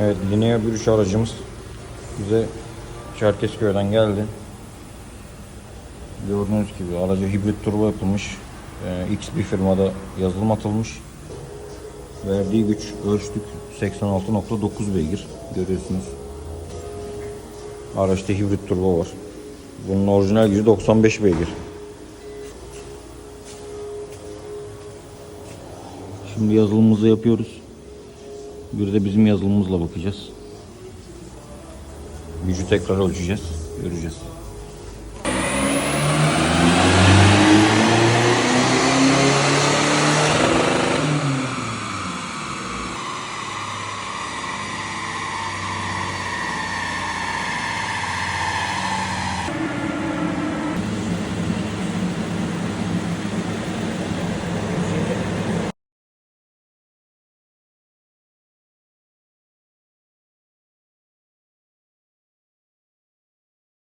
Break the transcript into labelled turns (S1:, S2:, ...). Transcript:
S1: Evet lineer yürüyüş aracımız bize Çerkezköy'den geldi. Gördüğünüz gibi araca hibrit turbo yapılmış. E, X bir firmada yazılım atılmış. Verdiği güç ölçtük 86.9 beygir. Görüyorsunuz. Araçta hibrit turbo var. Bunun orijinal gücü 95 beygir. Şimdi yazılımımızı yapıyoruz. Bir de bizim yazılımımızla bakacağız. Gücü tekrar ölçeceğiz. Göreceğiz.